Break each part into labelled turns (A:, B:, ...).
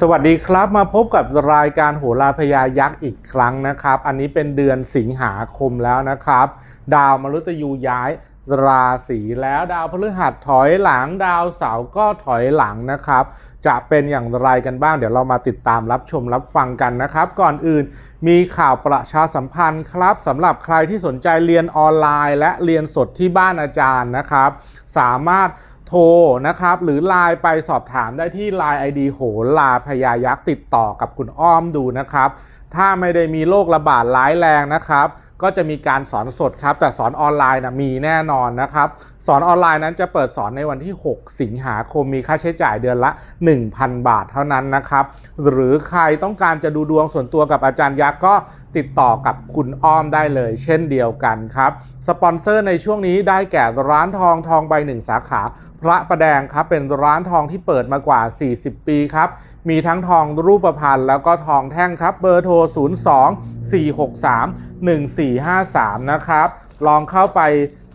A: สวัสดีครับมาพบกับรายการโหราพยายักษ์อีกครั้งนะครับ อันนี้เป็นเดือนสิงหาคมแล้วนะครับ ดาวมฤตยูย้ายราศีแล้วดาวพฤหัสถอยหลังดาวเสาร์ก็ถอยหลังนะครับ จะเป็นอย่างไรกันบ้าง เดี๋ยวเรามาติดตามรับชมรับฟังกันนะครับ ก่อนอื่นมีข่าวประชาสัมพันธ์ครับสำหรับใครที่สนใจเรียนออนไลน์ และเรียนสดที่บ้านอาจารย์นะครับ สามารถ โทรนะครับ หรือไลน์ไปสอบถามได้ที่ Line ID โหลาพยายักษ์ติดต่อกับคุณอ้อมดูนะครับ ถ้าไม่ได้มีโรคระบาดร้ายแรงนะครับ ก็จะมีการสอนสดครับ แต่สอนออนไลน์นะมีแน่นอนนะครับ สอนออนไลน์นั้นจะเปิดสอนในวันที่ 6 สิงหาคมมีค่าใช้จ่ายเดือนละ 1,000 บาทเท่านั้นนะครับ หรือใครต้องการจะดูดวงส่วนตัวกับอาจารย์ยักษ์ก็ติดต่อกับคุณอ้อมได้เลย เช่นเดียวกันครับ สปอนเซอร์ในช่วงนี้ได้แก่ร้านทองทองใบหนึ่งสาขา พระประแดงครับ เป็นร้านทองที่เปิดมากว่า 40 ปีครับ มีทั้งทองรูปพรรณแล้วก็ทองแท่งครับ เบอร์โทร 02 463 1453 นะครับ ลองเข้าไป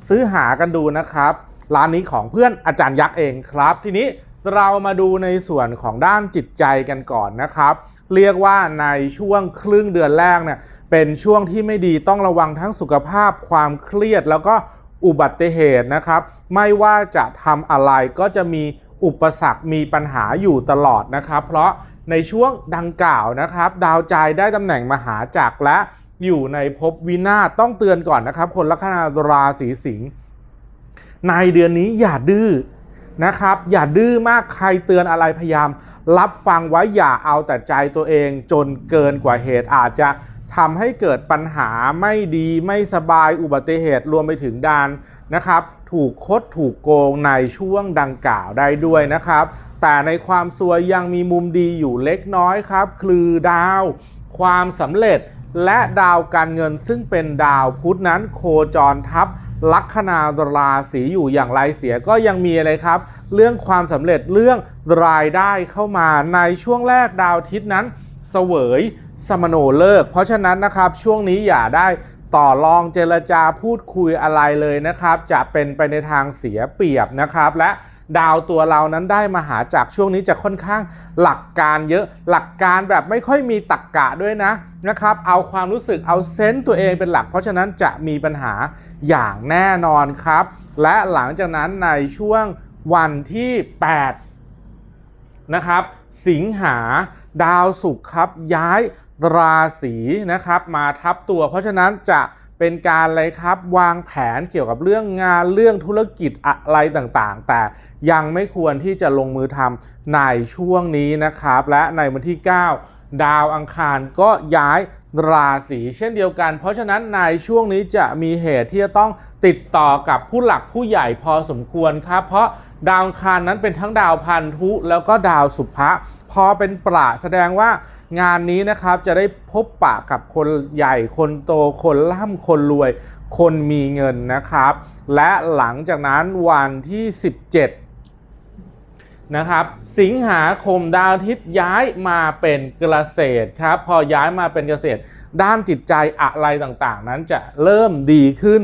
A: ซื้อหากันดูนะครับ ร้านนี้ของเพื่อนอาจารย์ยักษ์เองครับ ทีนี้เรามาดูในส่วนของด้านจิตใจกันก่อนนะครับ เรียกว่าในช่วงครึ่งเดือนแรกเนี่ยเป็นช่วงที่ไม่ดีต้องระวังทั้งสุขภาพความเครียดแล้วก็อุบัติเหตุนะครับ ไม่ว่าจะทำอะไรก็จะมีอุปสรรคมีปัญหาอยู่ตลอดนะครับ เพราะในช่วงดังกล่าวนะครับ ดาวใจได้ตำแหน่งมหาจักรและ อยู่ในภพวินาศต้องเตือนก่อนนะครับ คนลัคนาราศีสิงห์ในเดือนนี้อย่าดื้อนะครับ อย่าดื้อมากใครเตือนอะไรพยายาม รับฟังไว้อย่าเอาแต่ใจตัวเองจนเกินกว่าเหตุอาจจะทำให้เกิดปัญหาไม่ดีไม่สบายอุบัติเหตุรวมไปถึงดานนะครับ ถูกคดถูกโกงในช่วงดังกล่าวได้ด้วยนะครับ แต่ในความซวยยังมีมุมดีอยู่เล็กน้อยครับคือดาว ความสำเร็จ และดาวการเงินซึ่งเป็นดาวพุธนั้นโคจรทับลัคนาราศีอยู่อย่างไรเสียก็ยังมีอะไรครับ เรื่องความสำเร็จเรื่องรายได้เข้ามาในช่วงแรกดาวทิตย์นั้น เสวยสมโนเลิก เพราะฉะนั้นนะครับช่วงนี้อย่าได้ต่อรองเจรจาพูดคุยอะไรเลยนะครับ จะเป็นไปในทางเสียเปรียบนะครับและ ดาวตัวเรานั้นได้มาหาจากช่วงนี้จะค่อนข้างหลักการเยอะหลักการแบบไม่ค่อยมีตรกกะด้วยนะนะครับ เอาความรู้สึกเอาเซนต์ตัวเองเป็นหลัก เพราะฉะนั้นจะมีปัญหาอย่างแน่นอนครับ และหลังจากนั้นในช่วงวันที่ 8 นะครับ สิงหาดาวศุกร์ครับย้ายราศีนะครับ มาทับตัว เพราะฉะนั้นจะ เป็นการอะไรครับวางแผนเกี่ยวกับเรื่องงานเรื่องธุรกิจอะไรต่างๆ แต่ยังไม่ควรที่จะลงมือทำในช่วงนี้นะครับ และในวันที่ 9 ดาวอังคารก็ย้ายราศีเช่นเดียวกัน เพราะฉะนั้นในช่วงนี้จะมีเหตุที่จะต้องติดต่อกับผู้หลักผู้ใหญ่พอสมควรครับ เพราะ ดาวอังคารนั้นเป็นทั้งดาวพันธุแล้วก็ดาวสุภะพอเป็นประแสดงว่างานนี้นะครับจะได้พบปะกับคนใหญ่คนโตคนร่ำคนรวย คนมีเงินนะครับ และหลังจากนั้นวันที่ 17 นะครับ สิงหาคมดาวอาทิตย์ย้ายมาเป็นเกษตรครับ พอย้ายมาเป็นเกษตร ด้านจิตใจอะไรต่างๆ นั้นจะเริ่มดีขึ้น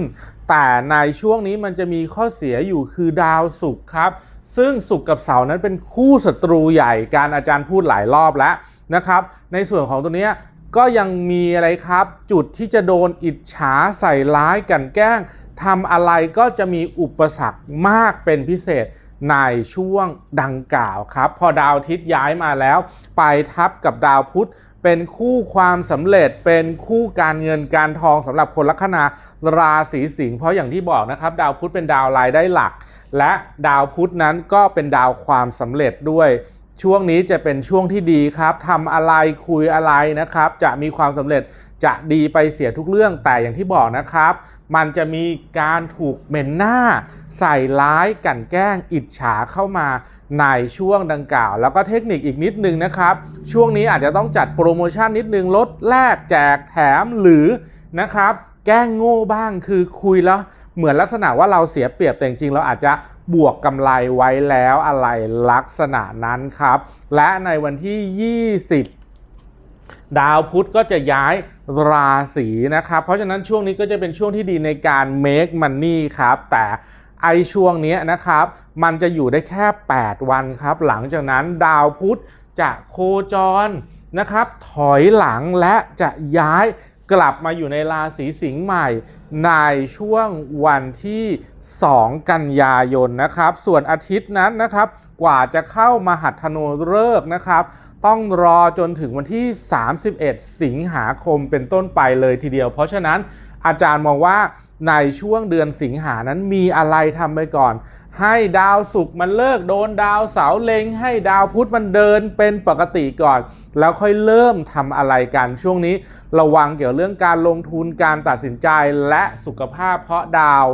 A: แต่ในช่วงนี้มันจะมีข้อเสียอยู่คือดาวศุกร์ครับ ซึ่งศุกร์กับเสาร์นั้นเป็นคู่ศัตรูใหญ่การอาจารย์พูดหลายรอบแล้วนะครับ ในส่วนของตัวนี้ก็ยังมีอะไรครับ จุดที่จะโดนอิจฉาใส่ร้ายกันแกล้งทำอะไรก็จะมีอุปสรรคมากเป็นพิเศษในช่วงดังกล่าวครับ พอดาวทิตย์ย้ายมาแล้ว ไปทับกับดาวพุธ เป็นคู่ความสำเร็จเป็นคู่การเงินการทองสำหรับคนลัคนาราศีสิงห์เพราะอย่างที่บอกนะครับ ดาวพุธเป็นดาวรายได้หลัก และดาวพุธนั้นก็เป็นดาวความสำเร็จด้วย ช่วงนี้จะเป็นช่วงที่ดีครับทำอะไรคุยอะไรนะครับ จะมีความสำเร็จจะดีไปเสียทุกเรื่องแต่อย่างที่บอกนะครับ มันจะมีการถูกเหม็นหน้า ใส่ร้าย กั่นแกล้ง อิจฉาเข้ามา ในช่วงดังกล่าว แล้วก็เทคนิคอีกนิดนึงนะครับ ช่วงนี้อาจจะต้องจัดโปรโมชั่นนิดนึงลดแลกแจกแถมหรือนะครับ แก้งโง่บ้างคือคุยแล้วเหมือนลักษณะว่าเราเสียเปรียบแต่จริงๆเราอาจจะบวกกำไรไว้แล้วอะไรลักษณะนั้นครับ และในวันที่ 20 ดาวพุธก็จะย้ายราศีนะครับ เพราะฉะนั้นช่วงนี้ก็จะเป็นช่วงที่ดีในการ make money ครับ แต่ ไอช่วงนี้นะครับ มันจะอยู่ได้แค่ 8 วันครับ หลังจากนั้นดาวพุธจะโคจรนะครับ ถอยหลังและจะย้ายกลับมาอยู่ในราศีสิงห์ใหม่ในช่วงวันที่ 2 กันยายนนะครับ ส่วนอาทิตย์นั้นนะครับ กว่าจะเข้ามาหัตถโนฤกษ์นะครับ ต้องรอจนถึงวันที่ 31 สิงหาคมเป็นต้นไปเลยทีเดียว เพราะฉะนั้นอาจารย์มองว่า ในช่วงเดือนสิงหานั้นมีอะไรทำไปก่อน ให้ดาวศุกร์มันเลิกโดนดาวเสาร์เล็ง ให้ดาวพุธมันเดินเป็นปกติก่อน แล้วค่อยเริ่มทำอะไรกันช่วงนี้ ระวังเกี่ยวเรื่องการลงทุนการตัดสินใจและสุขภาพเพราะดาว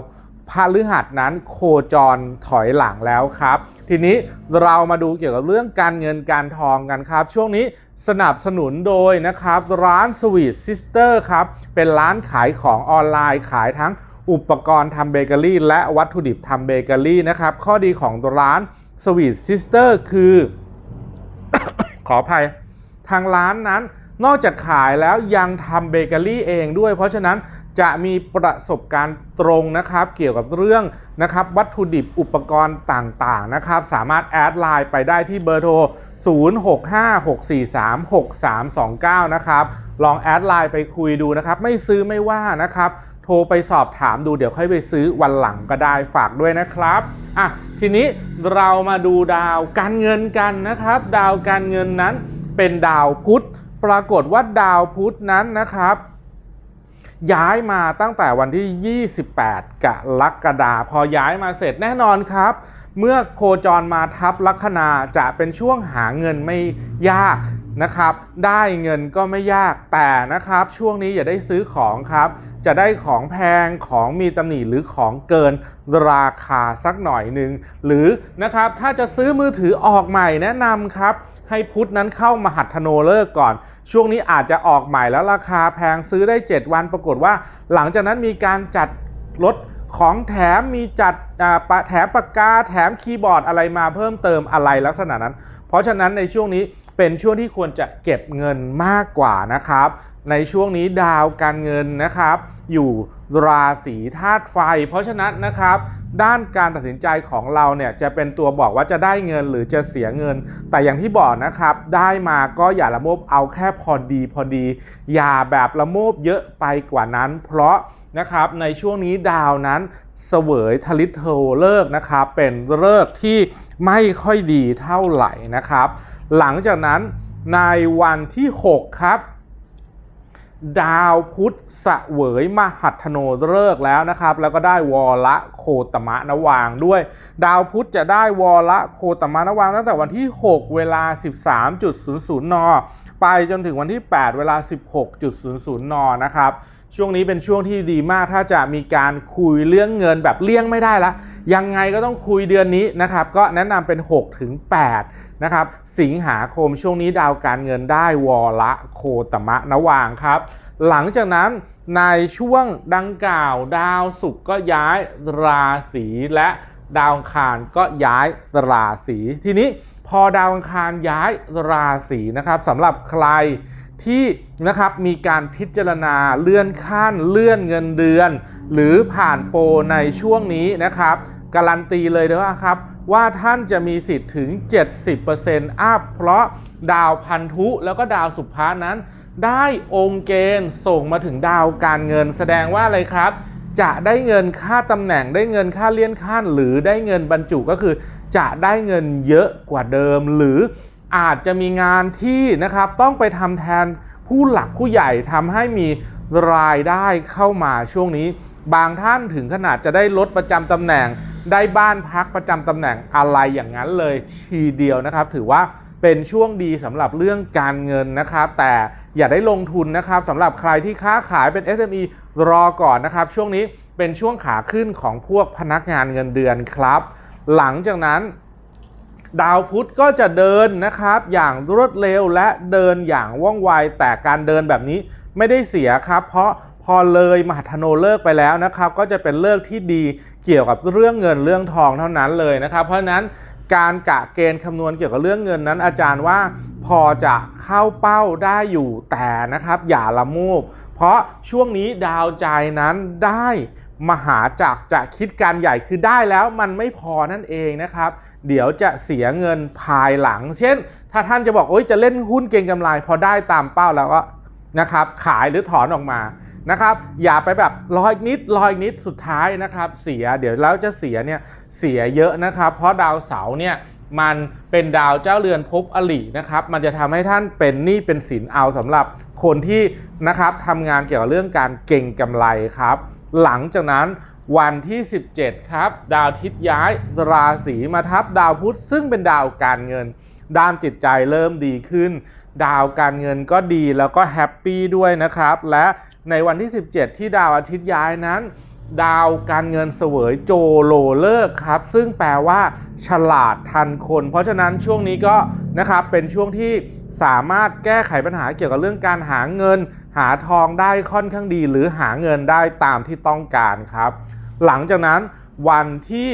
A: พฤหัสนั้นโคจรถอยหลังแล้วครับ ทีนี้เรามาดูเกี่ยวกับเรื่องการเงินการทองกันครับ ช่วงนี้สนับสนุนโดยนะครับ ร้าน Sweet Sister ครับ เป็นร้านขายของออนไลน์ขายทั้งอุปกรณ์ทำเบเกอรี่ และวัตถุดิบทำเบเกอรี่นะครับ ข้อดีของร้าน Sweet Sister คือ ขออภัย ทางร้านนั้นนอกจากขายแล้วยังทำเบเกอรี่เองด้วย เพราะฉะนั้น จะมีประสบการณ์ตรงนะครับเกี่ยวกับเรื่องนะครับวัตถุดิบอุปกรณ์ต่างๆนะครับสามารถแอดไลน์ไปได้ที่เบอร์โทร 0656436329 นะครับลองแอดไลน์ไปคุยดูนะครับไม่ซื้อไม่ว่านะครับโทรไปสอบถามดูเดี๋ยวค่อยไปซื้อวันหลังก็ได้ฝากด้วยนะครับอะทีนี้เรามาดูดาวการเงินกันนะครับ ดาวการเงินนั้นเป็นดาวพุธ ปรากฏว่าดาวพุธนั้นนะครับ ย้ายมาตั้งแต่วันที่ 28 กรกฎาคมพอย้ายมาเสร็จแน่นอนครับ เมื่อโคจรมาทับลัคนาจะเป็นช่วงหาเงินไม่ยากนะครับ ได้เงินก็ไม่ยากแต่นะครับ ช่วงนี้อย่าได้ซื้อของครับ จะได้ของแพงของมีตำหนิหรือของเกินราคาสักหน่อยหนึ่งหรือนะครับถ้าจะซื้อมือถือออกใหม่แนะนำครับ ให้พุทธนั้นเข้ามาหัดธโนเลิกษ์ก่อน ช่วงนี้อาจจะออกใหม่แล้วราคาแพงซื้อได้ 7 วันปรากฏว่า หลังจากนั้นมีการจัดลดของแถมมีจัดอ่าแถมปากกาแถมคีย์บอร์ดอะไรมาเพิ่มเติมอะไรลักษณะนั้น เพราะฉะนั้นในช่วงนี้เป็นช่วงที่ควรจะเก็บเงินมากกว่านะครับ ในช่วงนี้ดาวการเงินนะครับ อยู่ราศีธาตุไฟ เพราะฉะนั้นนะครับ ด้านการตัดสินใจของเราเนี่ยจะเป็นตัวบอกว่าจะได้เงินหรือจะเสียเงิน แต่อย่างที่บอกนะครับ ได้มาก็อย่าละโมบเอาแค่พอดีพอดี อย่าแบบละโมบเยอะไปกว่านั้น เพราะนะครับในช่วงนี้ดาวนั้นเสวยทลิตโทเลิกนะครับเป็นเลิกที่ไม่ค่อยดีเท่าไหร่นะครับ หลังจากนั้นในวันที่ 6 ครับ ดาวพุธสเสวยมหัตโนเลิกแล้วนะครับ แล้วก็ได้วอละโคตมะนวางด้วย ดาวพุธจะได้วอละโคตมะนวางตั้งแต่วันที่ 6 เวลา 13.00 น ไปจนถึงวันที่ 8 เวลา 16.00 น นะครับ ช่วงนี้เป็นช่วงที่ดีมากถ้าจะมีการคุยเรื่องเงินแบบเลี่ยงไม่ได้ละยังไงก็ต้องคุยเดือนนี้นะครับก็แนะนำเป็น 6 ถึง 8 นะครับ สิงหาคมช่วงนี้ดาวการเงินได้วอละโคตมะนวางครับ หลังจากนั้นในช่วงดังกล่าวดาวศุกร์ก็ย้ายราศีและดาวคารก็ย้ายราศีทีนี้พอดาวอังคารย้ายราศีนะครับสำหรับใคร ที่นะครับมีการพิจารณาเลื่อนขั้นเลื่อนเงินเดือน หรือผ่านโปรในช่วงนี้นะครับการันตีเลยนะครับว่าท่านจะมีสิทธิ์ถึง 70%อัพเพราะดาวพันธุแล้วก็ดาวสุภานั้น ได้องค์เกณฑ์ส่งมาถึงดาวการเงิน แสดงว่าอะไรครับ จะได้เงินค่าตำแหน่งได้เงินค่าเลื่อนขั้น หรือได้เงินบรรจุก็คือ จะได้เงินเยอะกว่าเดิมหรือ อาจจะมีงานที่นะครับต้องไปทำแทนผู้หลักผู้ใหญ่ทำให้มีรายได้เข้ามาช่วงนี้ บางท่านถึงขนาดจะได้ลดประจำตำแหน่ง ได้บ้านพักประจำตำแหน่งอะไรอย่างนั้นเลยทีเดียวนะครับ ถือว่าเป็นช่วงดีสำหรับเรื่องการเงินนะครับ แต่อย่าได้ลงทุนนะครับสำหรับใครที่ค้าขายเป็น SME รอก่อนนะครับ ช่วงนี้เป็นช่วงขาขึ้นของพวกพนักงานเงินเดือนครับ หลังจากนั้น ดาวพุธก็จะเดินนะครับ อย่างรวดเร็วและเดินอย่างว่องไวแต่การเดินแบบนี้ไม่ได้เสียครับ เพราะพอเลยมหัทโนเลิกไปแล้วนะครับ ก็จะเป็นเลิกที่ดีเกี่ยวกับเรื่องเงินเรื่องทองเท่านั้นเลยนะครับ เพราะฉะนั้นการกะเกณฑ์คำนวณเกี่ยวกับเรื่องเงินนั้น อาจารย์ว่าพอจะเข้าเป้าได้อยู่แต่นะครับ อย่าละมูบเพราะช่วงนี้ดาวใจนั้นได้มหาจักรจะคิดการใหญ่คือได้แล้วมันไม่พอนั่นเองนะครับ เดี๋ยวจะเสียเงินภายหลัง เช่น ถ้าท่านจะบอกโอ๊ยจะเล่นหุ้นเก็งกำไร พอได้ตามเป้าแล้วก็นะครับขายหรือถอนออกมานะครับอย่าไปแบบรออีกนิดรออีกนิดสุดท้ายนะครับ เสียเดี๋ยวแล้วจะเสียเนี่ยเสียเยอะนะครับ เพราะดาวเสาร์เนี่ยมันเป็นดาวเจ้าเรือนภพอลินะครับ มันจะทำให้ท่านเป็นหนี้เป็นสินเอาสำหรับคนที่นะครับทำงานเกี่ยวกับเรื่องการเก่งกำไรครับ หลังจากนั้น วันที่ 17 ครับ ดาวอาทิตย์ย้ายราศีมาทับดาวพุธซึ่งเป็นดาวการเงิน ด้านจิตใจเริ่มดีขึ้น ดาวการเงินก็ดีแล้วก็แฮปปี้ด้วยนะครับ และในวันที่ 17 ที่ดาวอาทิตย์ย้ายนั้น ดาวการเงินเสวยโจโลเลิกครับ ซึ่งแปลว่า ฉลาดทันคน เพราะฉะนั้นช่วงนี้ก็นะครับเป็นช่วงที่สามารถแก้ไขปัญหาเกี่ยวกับเรื่องการหาเงิน หาทองได้ค่อนข้างดีหรือหาเงินได้ตามที่ต้องการครับ หลังจากนั้นวันที่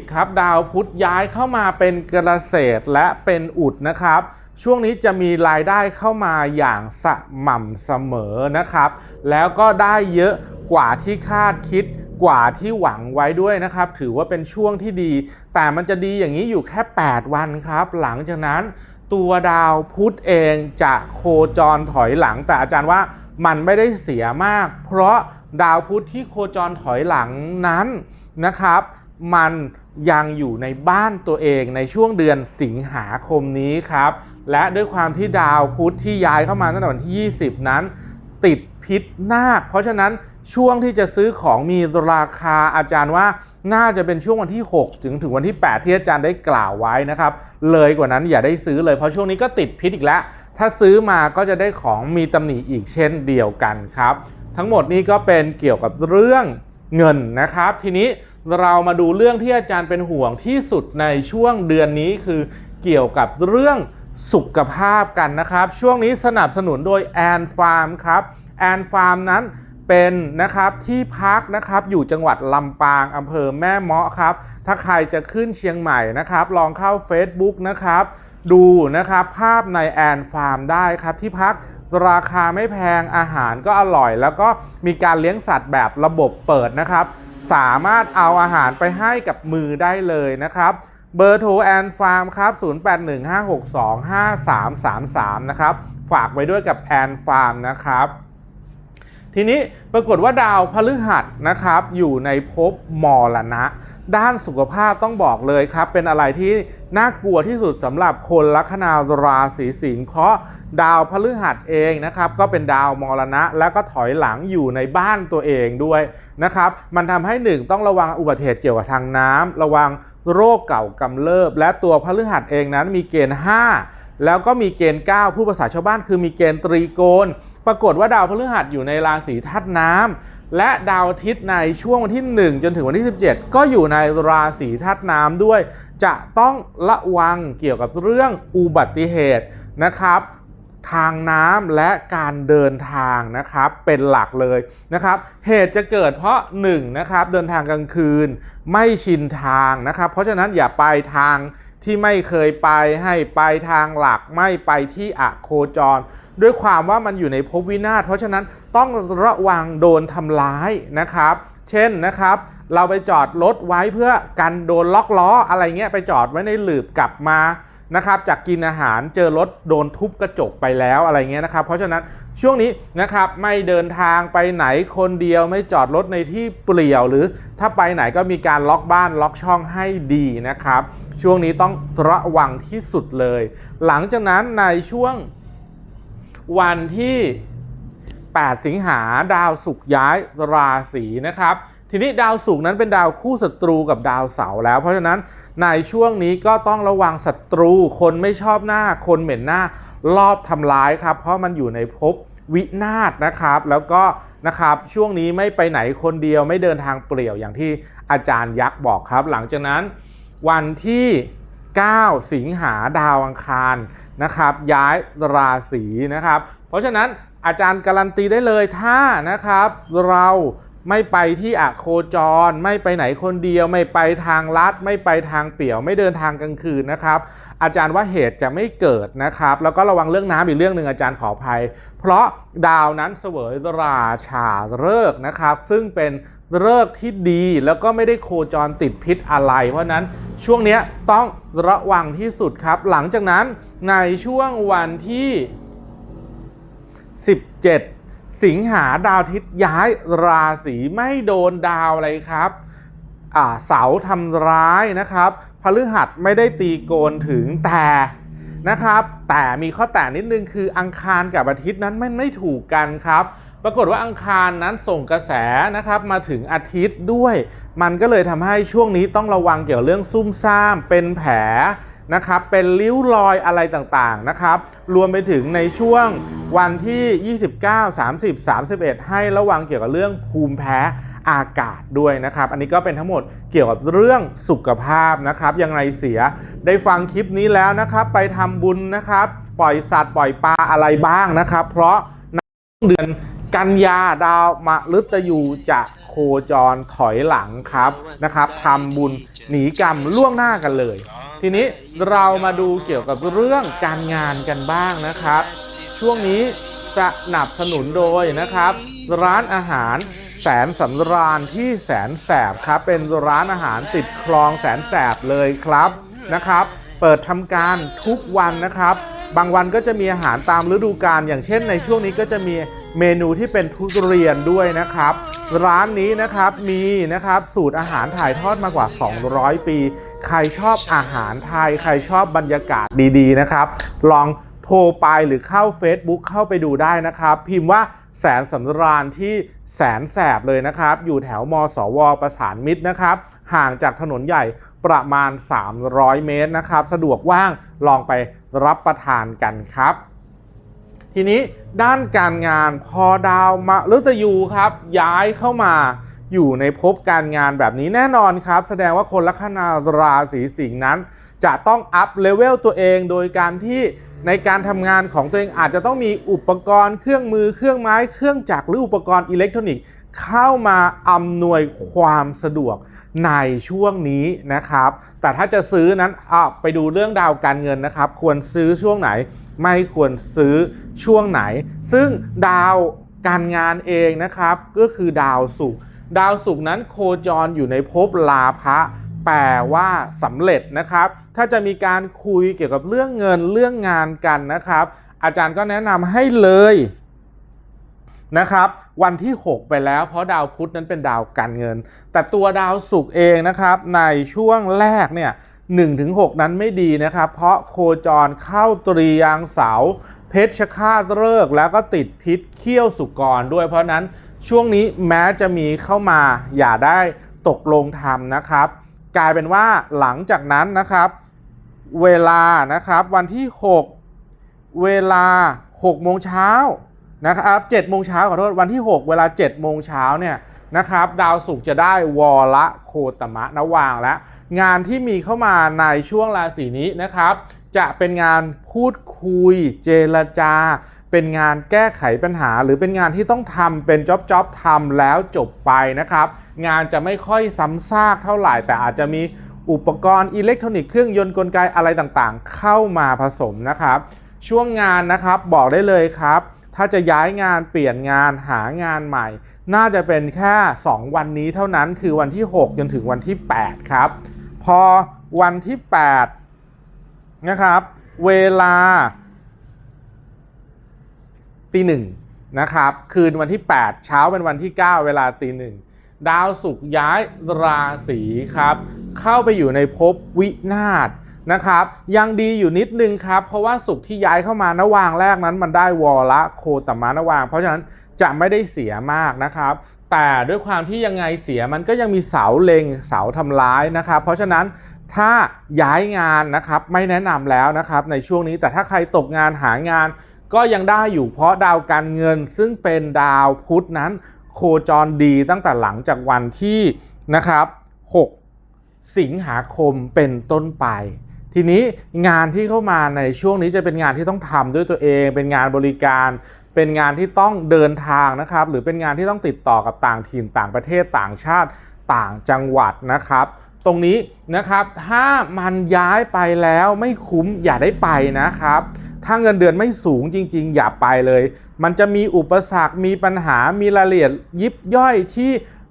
A: 20 ครับ ดาวพุธย้ายเข้ามาเป็นกระเกษและเป็นอุดนะครับ ช่วงนี้จะมีรายได้เข้ามาอย่างสม่ำเสมอนะครับ แล้วก็ได้เยอะกว่าที่คาดคิดกว่าที่หวังไว้ด้วยนะครับ ถือว่าเป็นช่วงที่ดี แต่มันจะดีอย่างนี้อยู่แค่ 8 วันครับ หลังจากนั้น ตัวดาวพุธเองจะโคจรถอยหลัง แต่อาจารย์ว่ามันไม่ได้เสียมาก เพราะดาวพุธที่โคจรถอยหลังนั้นนะครับ มันยังอยู่ในบ้านตัวเองในช่วงเดือนสิงหาคมนี้ครับ และด้วยความที่ดาวพุธที่ย้ายเข้ามาตั้งแต่วันที่ 20 นั้น ติดพิษนาค เพราะฉะนั้น ช่วงที่จะซื้อของมีราคาอาจารย์ว่าน่าจะเป็นช่วงวันที่ 6 ถึงถึงวันที่ 8 ที่อาจารย์ได้กล่าวไว้นะครับ เลยกว่านั้นอย่าได้ซื้อเลยเพราะช่วงนี้ก็ติดพิษอีกแล้ว ถ้าซื้อมาก็จะได้ของมีตำหนิอีกเช่นเดียวกันครับ ทั้งหมดนี้ก็เป็นเกี่ยวกับเรื่องเงินนะครับ ทีนี้เรามาดูเรื่องที่อาจารย์เป็นห่วงที่สุดในช่วงเดือนนี้คือเกี่ยวกับเรื่องสุขภาพกันนะครับ ช่วงนี้สนับสนุนโดยแอนฟาร์มครับแอนฟาร์มนั้น เป็นนะครับที่พักนะครับอยู่จังหวัดลำปางอำเภอแม่เมาะครับ ถ้าใครจะขึ้นเชียงใหม่นะครับ ลองเข้า Facebook นะครับ ดูนะครับภาพในแอนฟาร์มได้ครับที่พักราคาไม่แพงอาหารก็อร่อย แล้วก็มีการเลี้ยงสัตว์แบบระบบเปิดนะครับ สามารถเอาอาหารไปให้กับมือได้เลยนะครับเบอร์โทรแอนฟาร์มครับ 0815625333 นะครับ ฝากไว้ด้วยกับแอนฟาร์มนะครับ ทีนี้ปรากฏว่าดาวพฤหัสนะครับอยู่ในภพมรณะ ด้านสุขภาพต้องบอกเลยครับ เป็นอะไรที่น่ากลัวที่สุดสำหรับคนลัคนาราศีสิงห์เพราะดาวพฤหัสเองนะครับก็เป็นดาวมรณะ แล้วก็ถอยหลังอยู่ในบ้านตัวเองด้วยนะครับมันทำให้หนึ่งต้องระวังอุบัติเหตุเกี่ยวกับทางน้ำระวังโรคเก่ากำเริบ และตัวพฤหัสเองนั้นมีเกณฑ์ 5 แล้วก็มีเกณฑ์ 9 ผู้ภาษาชาวบ้านคือมีเกณฑ์ตรีโกณ ปรากฏว่าดาวพฤหัสอยู่ในราศีธาตุน้ำและดาวอาทิตย์ในช่วงวันที่ 1 จนถึงวันที่ 17 ก็อยู่ในราศีธาตุน้ำด้วย จะต้องระวังเกี่ยวกับเรื่องอุบัติเหตุนะครับทางน้ำและการเดินทางนะครับเป็นหลักเลยนะครับ เหตุจะเกิดเพราะ1นะครับเดินทางกลางคืนไม่ชินทางนะครับ เพราะฉะนั้นอย่าไปทางที่ไม่เคยไปให้ไปทางหลักไม่ไปที่อะโคจร ด้วยความว่ามันอยู่ในภพวินาศเพราะฉะนั้นต้องระวังโดนทำร้ายนะครับ เช่นนะครับ เราไปจอดรถไว้เพื่อกันโดนล็อกล้ออะไรเงี้ยไปจอดไว้ในหลืบกลับมานะครับจากกินอาหารเจอรถโดนทุบกระจกไปแล้วอะไรเงี้ยนะครับ เพราะฉะนั้นช่วงนี้นะครับไม่เดินทางไปไหนคนเดียวไม่จอดรถในที่เปลี่ยว หรือถ้าไปไหนก็มีการล็อกบ้านล็อกช่องให้ดีนะครับ ช่วงนี้ต้องระวังที่สุดเลย หลังจากนั้นในช่วง วันที่ 8 สิงหาดาวศุกร์ย้ายราศีนะครับ ทีนี้ดาวศุกร์นั้นเป็นดาวคู่ศัตรูกับดาวเสาร์แล้ว เพราะฉะนั้นในช่วงนี้ก็ต้องระวังศัตรู คนไม่ชอบหน้า คนเหม็นหน้ารอบทำร้ายครับ เพราะมันอยู่ในภพวินาศนะครับ แล้วก็นะครับช่วงนี้ไม่ไปไหนคนเดียวไม่เดินทางเปลี่ยวอย่างที่อาจารย์ยักษ์บอกครับ หลังจากนั้นวันที่ 9 สิงหาดาวอังคารนะครับย้ายราศีนะครับ เพราะฉะนั้นอาจารย์การันตีได้เลยถ้านะครับเราไม่ไปที่อะโคจร ไม่ไปไหนคนเดียว ไม่ไปทางลัด ไม่ไปทางเปี่ยว ไม่เดินทางกลางคืนนะครับ อาจารย์ว่าเหตุจะไม่เกิดนะครับ แล้วก็ระวังเรื่องน้ำอีกเรื่องหนึ่งอาจารย์ขออภัย เพราะดาวนั้นเสวยราชาฤกษ์นะครับ ซึ่งเป็น เลิกษ์ที่ดีแล้วก็ไม่ได้โคจรติดพิษอะไร เพราะนั้นช่วงนี้ต้องระวังที่สุดครับ หลังจากนั้นในช่วงวันที่ 17 สิงหาดาวอาทิตย์ย้ายราศีไม่โดนดาวอะไรครับเสาทำร้ายนะครับพฤหัสไม่ได้ตีโกนถึงแต่นะครับ แต่มีข้อแต่นิดนึงคืออังคารกับอาทิตย์นั้นมันไม่ถูกกันครับ ปรากฏว่าอังคารนั้นส่งกระแสนะครับมาถึงอาทิตย์ด้วย มันก็เลยทำให้ช่วงนี้ต้องระวังเกี่ยวกับเรื่องซุ่มซ่ามเป็นแผลนะครับเป็นริ้วรอยอะไรต่างๆนะครับ รวมไปถึงในช่วงวันที่ 29 30 31 ให้ระวังเกี่ยวกับเรื่องภูมิแพ้อากาศด้วยนะครับ อันนี้ก็เป็นทั้งหมดเกี่ยวกับเรื่องสุขภาพนะครับยังไงเสียได้ฟังคลิปนี้แล้วนะครับ ไปทำบุญนะครับ ปล่อยสัตว์ปล่อยปลาอะไรบ้างนะครับ เพราะเดือน กันยาดาวมฤตยูจะโคจรถอยหลังครับนะครับทำบุญหนีกรรมล่วงหน้ากันเลย ทีนี้เรามาดูเกี่ยวกับเรื่องการงานกันบ้างนะครับ ช่วงนี้สนับสนุนโดยนะครับ ร้านอาหารแสนสำราญที่แสนแสบครับเป็นร้านอาหารติดคลองแสนแสบเลยครับนะครับ เปิดทำการทุกวันนะครับ บางวันก็จะมีอาหารตามฤดูกาลอย่างเช่นในช่วงนี้ก็จะมีเมนูที่เป็นทุเรียนด้วยนะครับ ร้านนี้นะครับมีนะครับสูตรอาหารถ่ายทอดมากว่า 200 ปี ใครชอบอาหารไทย ใครชอบบรรยากาศดีๆนะครับ ลองโทรไปหรือเข้า Facebook เข้าไปดูได้นะครับ พิมพ์ว่าแสนสำราญที่ แสนแสบเลยนะครับ อยู่แถวมสว ประสานมิตรนะครับ ห่างจากถนนใหญ่ประมาณ 300 เมตรนะครับ สะดวกว่างลองไปรับประทานกันครับ ทีนี้ด้านการงานพอดาวมฤตยูครับ ย้ายเข้ามาอยู่ในภพการงานแบบนี้แน่นอนครับ แสดงว่าคนลัคนาราศีสิงห์นั้น จะต้องอัพเลเวลตัวเองโดยการที่ในการทำงานของตัวเองอาจจะต้องมีอุปกรณ์เครื่องมือเครื่องไม้เครื่องจักรหรืออุปกรณ์อิเล็กทรอนิกส์เข้ามาอำนวยความสะดวกในช่วงนี้นะครับ แต่ถ้าจะซื้อนั้นอะไปดูเรื่องดาวการเงินนะครับ ควรซื้อช่วงไหน ไม่ควรซื้อช่วงไหน ซึ่งดาวการงานเองนะครับ ก็คือดาวศุกร์ดาวศุกร์นั้นโคจรอยู่ในภพลาภะ แปลว่าสำเร็จนะครับ ถ้าจะมีการคุยเกี่ยวกับเรื่องเงินเรื่องงานกันนะครับ อาจารย์ก็แนะนำให้เลยนะครับวันที่ 6 ไปแล้ว เพราะดาวพุธนั้นเป็นดาวการเงิน แต่ตัวดาวศุกร์เองนะครับ ในช่วงแรกเนี่ย1-6นั้นไม่ดีนะครับ เพราะโคจรเข้าตรียางเสา เพชฌฆาตเลิกษ์แล้วก็ติดพิษเขี้ยวสุกรด้วย เพราะนั้นช่วงนี้แม้จะมีเข้ามาอย่าได้ตกลงทำนะครับ กลายเป็นว่าหลังจากนั้นนะครับ เวลานะครับวันที่ 6 เวลา6โมงเช้านะครับ7โมงเช้าขอโทษวันที่ 6 เวลา7โมงเช้าเนี่ยนะครับดาวศุกร์จะได้วอละโคตมะนวางและงานที่มีเข้ามาในช่วงราศีนี้นะครับ จะเป็นงานพูดคุยเจรจา เป็นงานแก้ไขปัญหา หรือเป็นงานที่ต้องทำเป็นจ็อบจ็อบทำแล้วจบไปนะครับ งานจะไม่ค่อยซ้ำซากเท่าไหร่ แต่อาจจะมีอุปกรณ์อิเล็กทรอนิกส์เครื่องยนต์กลไกอะไรต่างๆ เข้ามาผสมนะครับ ช่วงงานนะครับบอกได้เลยครับ ถ้าจะย้ายงานเปลี่ยนงานหางานใหม่ น่าจะเป็นแค่ 2 วันนี้เท่านั้นคือวันที่ 6 จนถึงวันที่ 8 ครับ พอวันที่ 8 นะครับ เวลา ตีหนึ่งนะครับคืนวันที่ 8 เช้าเป็นวันที่ 9 เวลาตีหนึ่งดาวศุกร์ย้ายราศีครับ เข้าไปอยู่ในภพวินาศนะครับ ยังดีอยู่นิดนึงครับ เพราะว่าศุกร์ที่ย้ายเข้ามานวางแรกนั้นมันได้วอละโคตมานวาง เพราะฉะนั้นจะไม่ได้เสียมากนะครับ แต่ด้วยความที่ยังไงเสียมันก็ยังมีเสาเล็งเสาทำร้ายนะครับ เพราะฉะนั้นถ้าย้ายงานนะครับไม่แนะนำแล้วนะครับในช่วงนี้แต่ถ้าใครตกงานหางาน ก็ยังได้อยู่เพราะดาวการเงินซึ่งเป็นดาวพุธนั้น โคจรดีตั้งแต่หลังจากวันที่นะครับ 6 สิงหาคมเป็นต้นไป ทีนี้งานที่เข้ามาในช่วงนี้จะเป็นงานที่ต้องทำด้วยตัวเอง เป็นงานบริการ เป็นงานที่ต้องเดินทางนะครับ หรือเป็นงานที่ต้องติดต่อกับต่างถิ่นต่างประเทศต่างชาติต่างจังหวัดนะครับตรงนี้นะครับถ้ามันย้ายไปแล้วไม่คุ้มอย่าได้ไปนะครับ ถ้าเงินเดือนไม่สูงจริง ๆ อย่าไปเลย มันจะมีอุปสรรค มีปัญหา มีรายละเอียดยิบย่อยที่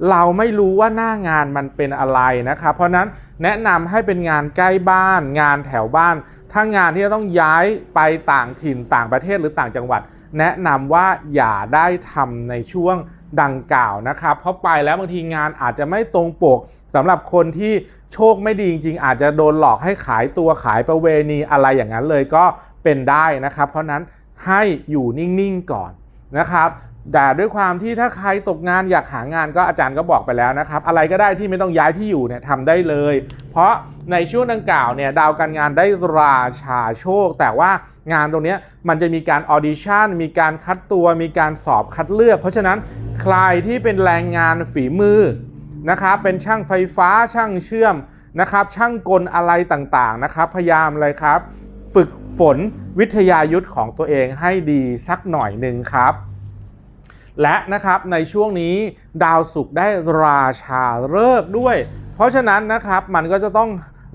A: เราไม่รู้ว่าหน้างานมันเป็นอะไรนะครับ เพราะนั้นแนะนำให้เป็นงานใกล้บ้าน งานแถวบ้าน ถ้างานที่จะต้องย้ายไปต่างถิ่นต่างประเทศหรือต่างจังหวัด แนะนำว่าอย่าได้ทำในช่วงดังกล่าวนะครับ เพราะไปแล้วบางทีงานอาจจะไม่ตรงปกสำหรับคนที่โชคไม่ดีจริง ๆ อาจจะโดนหลอกให้ขายตัวขายประเวณีอะไรอย่างนั้นเลยก็ เป็นได้นะครับ เพราะนั้นให้อยู่นิ่งๆก่อนนะครับแต่ด้วยความที่ถ้าใครตกงานอยากหางานก็อาจารย์ก็บอกไปแล้วนะครับ อะไรก็ได้ที่ไม่ต้องย้ายที่อยู่เนี่ยทำได้เลย เพราะในช่วงดังกล่าวเนี่ยดาวการงานได้ราชาโชค แต่ว่างานตรงนี้มันจะมีการออดิชั่นมีการคัดตัว มีการสอบคัดเลือก เพราะฉะนั้นใครที่เป็นแรงงานฝีมือนะครับเป็นช่างไฟฟ้าช่างเชื่อมนะครับช่างกลอะไรต่างๆนะครับพยายามเลยครับ ฝึกฝนวิทยายุทธของตัวเองให้ดีสักหน่อยหนึ่งครับ และนะครับในช่วงนี้ดาวศุกร์ได้ราชาฤกษ์ด้วย เพราะฉะนั้นนะครับมันก็จะต้อง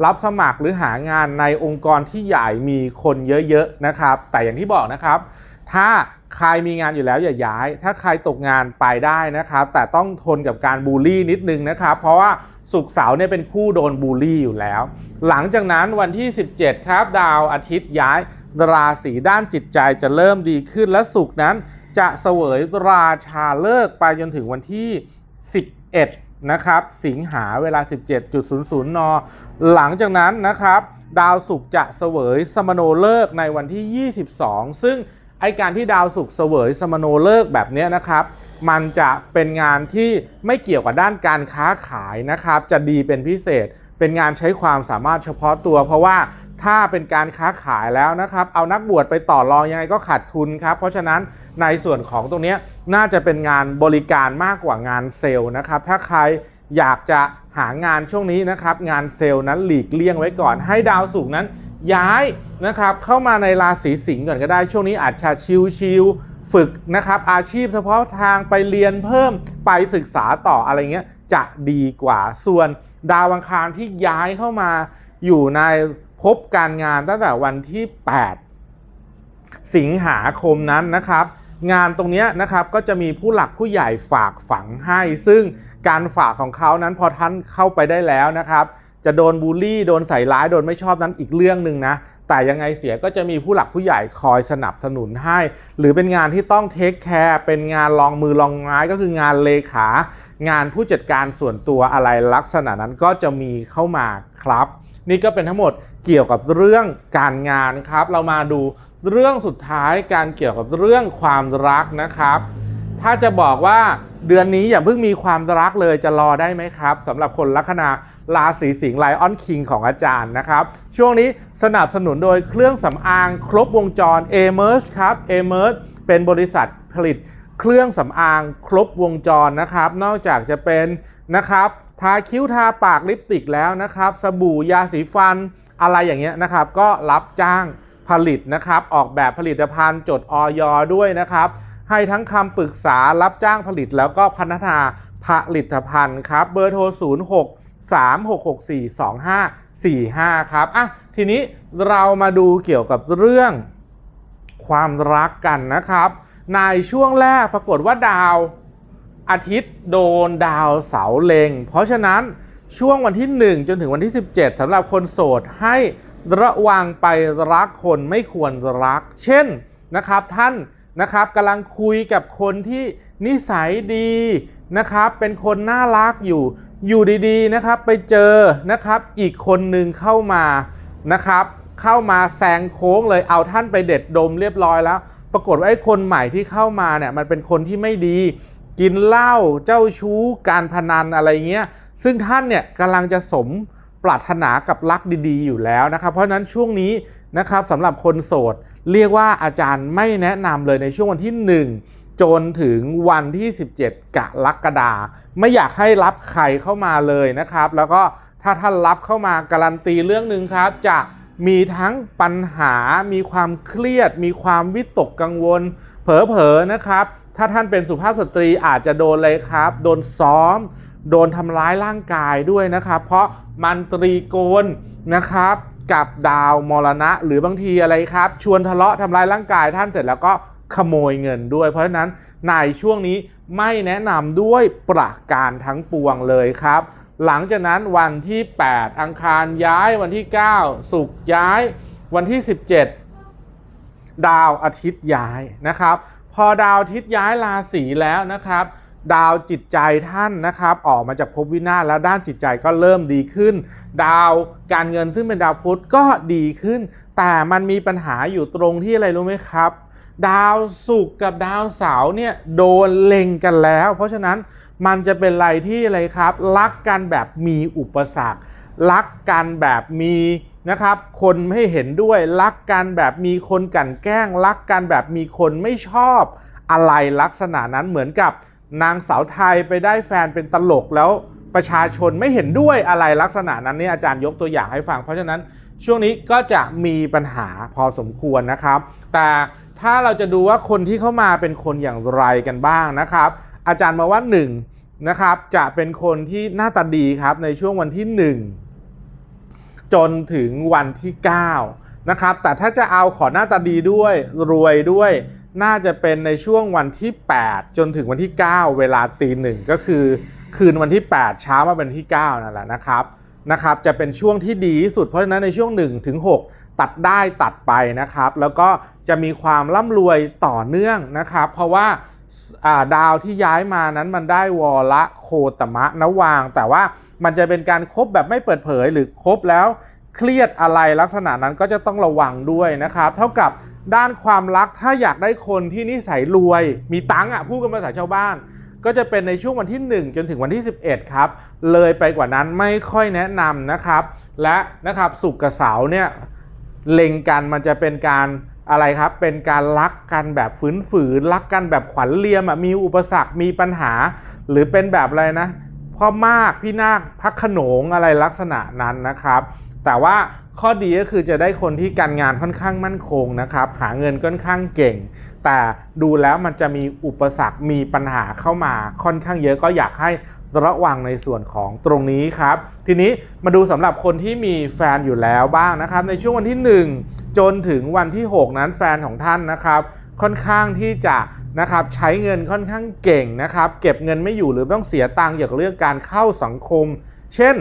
A: รับสมัครหรือหางานในองค์กรที่ใหญ่มีคนเยอะๆนะครับ แต่อย่างที่บอกนะครับ ถ้าใครมีงานอยู่แล้วอย่าย้าย ถ้าใครตกงานไปได้นะครับ แต่ต้องทนกับการบูลลี่นิดนึงนะครับ เพราะว่า สุกเสาร์เนี่ยเป็นคู่โดนบูลลี่อยู่แล้ว หลังจากนั้นวันที่ 17 ครับ ดาวอาทิตย์ย้ายราศีด้านจิตใจจะเริ่มดีขึ้น และสุกนั้นจะเสวยราชาเลิกไปจนถึงวันที่ 11 นะครับ สิงหาเวลา 17.00 น หลังจากนั้นนะครับ ดาวศุกร์จะเสวยสมโนเลิกในวันที่ 22 ซึ่งไอการที่ดาวศุกร์เสวยสมโนเลิกแบบเนี้ยนะครับ มันจะเป็นงานที่ไม่เกี่ยวกับด้านการค้าขายนะครับ จะดีเป็นพิเศษ เป็นงานใช้ความสามารถเฉพาะตัว เพราะว่าถ้าเป็นการค้าขายแล้วนะครับ เอานักบวชไปต่อรองยังไงก็ขาดทุนครับ เพราะฉะนั้นในส่วนของตรงนี้น่าจะเป็นงานบริการมากกว่างานเซลล์นะครับ ถ้าใครอยากจะหางานช่วงนี้นะครับ งานเซลล์นั้นหลีกเลี่ยงไว้ก่อน ให้ดาวศุกนั้นย้ายนะครับเข้ามาในราศีสิงห์ก่อนก็ได้ช่วงนี้อาจจะชิลๆ ฝึกนะครับอาชีพเฉพาะทางไปเรียนเพิ่มไปศึกษาต่ออะไรเงี้ยจะดีกว่าส่วนดาวอังคารที่ย้ายเข้ามาอยู่ในภพการงานตั้งแต่วันที่ 8 สิงหาคมนั้นนะครับ งานตรงนี้นะครับก็จะมีผู้หลักผู้ใหญ่ฝากฝังให้ ซึ่งการฝากของเขานั้นพอท่านเข้าไปได้แล้วนะครับ จะโดนบูลลี่ โดนใส่ร้าย โดนไม่ชอบนั้นอีกเรื่องหนึ่งนะ แต่ยังไงเสียก็จะมีผู้หลักผู้ใหญ่คอยสนับสนุนให้ หรือเป็นงานที่ต้องเทคแคร์ เป็นงานลองมือลองไม้ก็คืองานเลขา งานผู้จัดการส่วนตัวอะไรลักษณะนั้นก็จะมีเข้ามาครับ นี่ก็เป็นทั้งหมดเกี่ยวกับเรื่องการงานครับ เรามาดูเรื่องสุดท้ายการเกี่ยวกับเรื่องความรักนะครับ ถ้าจะบอกว่าเดือนนี้อย่าเพิ่งมีความรักเลยจะรอได้ไหมครับสำหรับคนลัคนา ราศีสิงห์ไลออนคิงของอาจารย์นะครับ ช่วงนี้สนับสนุนโดยเครื่องสำอางครบวงจร a m e r g e ครับ a m e r g e เป็นบริษัทผลิตเครื่องสำอางครบวงจรนะครับ นอกจากจะเป็นนะครับทาคิ้วทาปากลิปติกแล้วนะครับ สบู่ยาสีฟันอะไรอย่างเงี้ยนะครับ ก็รับจ้างผลิตนะครับ ออกแบบผลิตภัณฑ์จดออยด้วยนะครับ ให้ทั้งคำปรึกษารับจ้างผลิตแล้วก็พัฒนาผลิตภัณฑ์ครับ เบอร์โทร 0 3 6 6 4 2 5 4 5 ครับอะทีนี้เรามาดูเกี่ยวกับเรื่องความรักกันนะครับ ในช่วงแรกปรากฏว่าดาวอาทิตย์โดนดาวเสาเล็ง เพราะฉะนั้นช่วงวันที่ 1 จนถึงวันที่ 17สำหรับคนโสดให้ระวังไปรักคนไม่ควรรัก เช่นนะครับท่านนะครับกำลังคุยกับคนที่นิสัยดีนะครับ เป็นคนน่ารักอยู่ อยู่ดีๆนะครับไปเจอนะครับอีกคนหนึ่งเข้ามานะครับเข้ามาแซงโค้งเลยเอาท่านไปเด็ดดมเรียบร้อยแล้ว ปรากฏว่าไอ้คนใหม่ที่เข้ามาเนี่ยมันเป็นคนที่ไม่ดี กินเหล้าเจ้าชู้การพนันอะไรเงี้ยซึ่งท่านเนี่ยกำลังจะสมปรารถนากับรักดีๆ อยู่แล้วนะครับ เพราะฉะนั้นช่วงนี้นะครับสำหรับคนโสด เรียกว่าอาจารย์ไม่แนะนำเลยในช่วงวันที่ 1 จนถึงวันที่ 17 กรกฎาไม่อยากให้รับใครเข้ามาเลยนะครับ แล้วก็ถ้าท่านรับเข้ามาการันตีเรื่องหนึ่งครับ จะมีทั้งปัญหา มีความเครียด มีความวิตกกังวล เผลอๆนะครับ ถ้าท่านเป็นสุภาพสตรีอาจจะโดนเลยครับ โดนซ้อม โดนทำร้ายร่างกายด้วยนะครับ เพราะมันตรีโกนนะครับ กับดาวมรณะ หรือบางทีอะไรครับ ชวนทะเลาะทำร้ายร่างกายท่านเสร็จแล้วก็ ขโมยเงินด้วย เพราะฉะนั้นในช่วงนี้ไม่แนะนำด้วยประการทั้งปวงเลยครับ หลังจากนั้นวันที่ 8 อังคารย้ายวันที่9ศุกร์ย้าย วันที่ 17 ดาวอาทิตย์ย้ายนะครับ พอดาวอาทิตย์ย้ายราศีแล้วนะครับดาวจิตใจท่านนะครับออกมาจากภพวินาศแล้วด้านจิตใจก็เริ่มดีขึ้น ดาวการเงินซึ่งเป็นดาวพุธก็ดีขึ้น แต่มันมีปัญหาอยู่ตรงที่อะไรรู้ไหมครับ ดาวศุกร์กับดาวเสาร์เนี่ยโดนเล็งกันแล้ว เพราะฉะนั้นมันจะเป็นอะไรที่อะไรครับ รักกันแบบมีอุปสรรค รักกันแบบมีนะครับคนไม่เห็นด้วยรักกันแบบมีคนกั่นแกล้ง รักกันแบบมีคนไม่ชอบอะไรลักษณะนั้นเหมือนกับนางสาวไทยไปได้แฟนเป็นตลกแล้วประชาชนไม่เห็นด้วยอะไรลักษณะนั้นเนี่ยอาจารย์ยกตัวอย่างให้ฟัง เพราะฉะนั้นช่วงนี้ก็จะมีปัญหาพอสมควรนะครับ แต่ ถ้าเราจะดูว่าคนที่เข้ามาเป็นคนอย่างไรกันบ้างนะครับ อาจารย์มาว่า1นะครับจะเป็นคนที่หน้าตาดีครับในช่วงวันที่ 1 จนถึงวันที่ 9 นะครับ แต่ถ้าจะเอาขอหน้าตาดีด้วยรวยด้วยน่าจะเป็นในช่วงวันที่ 8 จนถึงวันที่ 9 เวลาตีหนึ่งก็คือคืนวันที่ 8 เช้ามาเป็นที่ 9 นั่นแหละนะครับนะครับ จะเป็นช่วงที่ดีที่สุดเพราะฉะนั้นในช่วง1ถึง6 ตัดได้ตัดไปนะครับ แล้วก็จะมีความร่ำรวยต่อเนื่องนะครับ เพราะว่าาดาวที่ย้ายมานั้นมันได้วอละโคตมะนวาง แต่ว่ามันจะเป็นการครบแบบไม่เปิดเผยหรือครบแล้วเครียดอะไรลักษณะนั้นก็จะต้องระวังด้วยนะครับ เท่ากับด้านความรักถ้าอยากได้คนที่นิสัยรวย มีตังค์อะพูดกันภาษาชาวบ้าน ก็จะเป็นในช่วงวันที่ 1 จนถึงวันที่ 11 ครับ เลยไปกว่านั้นไม่ค่อยแนะนำนะครับ และนะครับสุกกับเสาเนี่ย เล็งกันมันจะเป็นการอะไรครับ เป็นการรักกันแบบฝืนๆรักกันแบบขวัญเลียมอะมีอุปสรรคมีปัญหา หรือเป็นแบบอะไรนะพ่อมากพี่นาคพักขนงอะไรลักษณะนั้นนะครับ แต่ว่าข้อดีก็คือจะได้คนที่การงานค่อนข้างมั่นคงนะครับ หาเงินค่อนข้างเก่ง แต่ดูแล้วมันจะมีอุปสรรคมีปัญหาเข้ามาค่อนข้างเยอะก็อยากให้ ระวังในส่วนของตรงนี้ครับ ทีนี้มาดูสำหรับคนที่มีแฟนอยู่แล้วบ้างนะครับ ในช่วงวันที่ 1 จนถึงวันที่ 6 นั้นแฟนของท่านนะครับ ค่อนข้างที่จะนะครับใช้เงินค่อนข้างเก่งนะครับ เก็บเงินไม่อยู่หรือต้องเสียตังค์เกี่ยวกับเรื่องการเข้าสังคม เช่น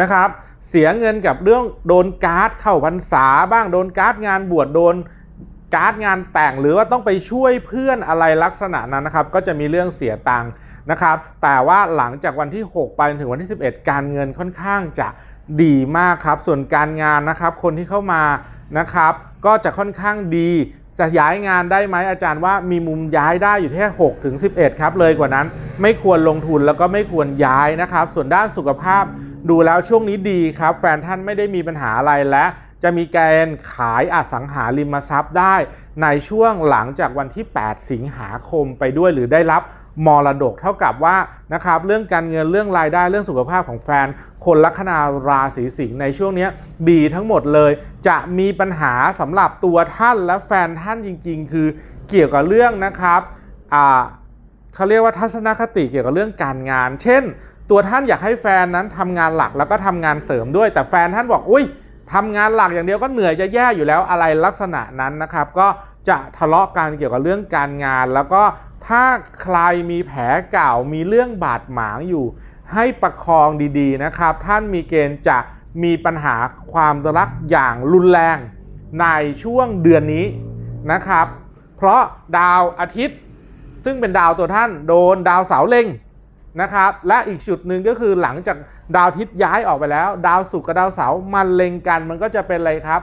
A: นะครับ เสียเงินกับเรื่องโดนการ์ดเข้าพรรษาบ้างโดนการ์ดงานบวชโดนการ์ดงานแต่งหรือว่าต้องไปช่วยเพื่อนอะไรลักษณะนั้นนะครับ ก็จะมีเรื่องเสียตังค์ นะครับ แต่ว่าหลังจากวันที่ 6 ไปถึงวันที่ 11 การเงินค่อนข้างจะดีมากครับ ส่วนการงานนะครับคนที่เข้ามานะครับก็จะค่อนข้างดีจะย้ายงานได้ไหมอาจารย์ว่ามีมุมย้ายได้อยู่แค่6ถึง11 ครับ เลยกว่านั้นไม่ควรลงทุนแล้วก็ไม่ควรย้ายนะครับ ส่วนด้านสุขภาพดูแล้วช่วงนี้ดีครับ แฟนท่านไม่ได้มีปัญหาอะไรและจะมีกณฑ์ขายอสังหาริมทรัพย์ได้ ในช่วงหลังจากวันที่ 8 สิงหาคมไปด้วยหรือได้รับ มรดกเท่ากับว่านะครับเรื่องการเงินเรื่องรายได้เรื่องสุขภาพของแฟน คนลัคนาราศีสิงห์ในช่วงนี้ดีทั้งหมดเลย จะมีปัญหาสำหรับตัวท่านและแฟนท่านจริง ๆ คือเกี่ยวกับเรื่องนะครับเขาเรียกว่าทัศนคติเกี่ยวกับเรื่องการงาน เช่น ตัวท่านอยากให้แฟนนั้นทำงานหลักแล้วก็ทำงานเสริมด้วย แต่แฟนท่านบอกอุ้ยทำงานหลักอย่างเดียวก็เหนื่อยจะแย่อยู่แล้วอะไรลักษณะนั้นนะครับ ก็จะทะเลาะกันเกี่ยวกับเรื่องการงาน แล้วก็ ถ้าใครมีแผลเก่ามีเรื่องบาดหมางอยู่ ให้ประคองดีๆนะครับ ท่านมีเกณฑ์จะมีปัญหาความรักอย่างรุนแรงในช่วงเดือนนี้นะครับ เพราะดาวอาทิตย์ ซึ่งเป็นดาวตัวท่านโดนดาวเสาร์เล็งนะครับ และอีกจุดหนึ่งก็คือหลังจากดาวอาทิตย์ย้ายออกไปแล้ว ดาวศุกร์กับดาวเสาร์มันเล็งกันมันก็จะเป็นอะไรครับ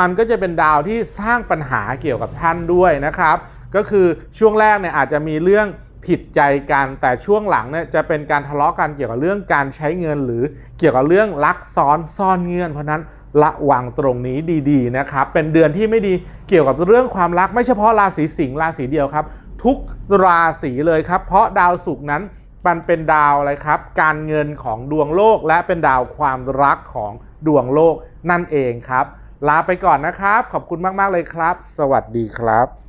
A: มันก็จะเป็นดาวที่สร้างปัญหาเกี่ยวกับท่านด้วยนะครับ ก็คือช่วงแรกเนี่ยอาจจะมีเรื่องผิดใจกันแต่ช่วงหลังเนี่ยจะเป็นการทะเลาะกันเกี่ยวกับเรื่องการใช้เงิน หรือเกี่ยวกับเรื่องลักซ้อนซ่อนเงื่อน เพราะนั้นระวังตรงนี้ดีๆนะครับเป็นเดือนที่ไม่ดีเกี่ยวกับเรื่องความรักไม่เฉพาะราศีสิงห์ราศีเดียวครับ ทุกราศีเลยครับ เพราะดาวศุกร์นั้นมันเป็นดาวอะไรครับ การเงินของดวงโลก และเป็นดาวความรักของดวงโลกนั่นเองครับ ลาไปก่อนนะครับ ขอบคุณมากๆเลยครับ สวัสดีครับ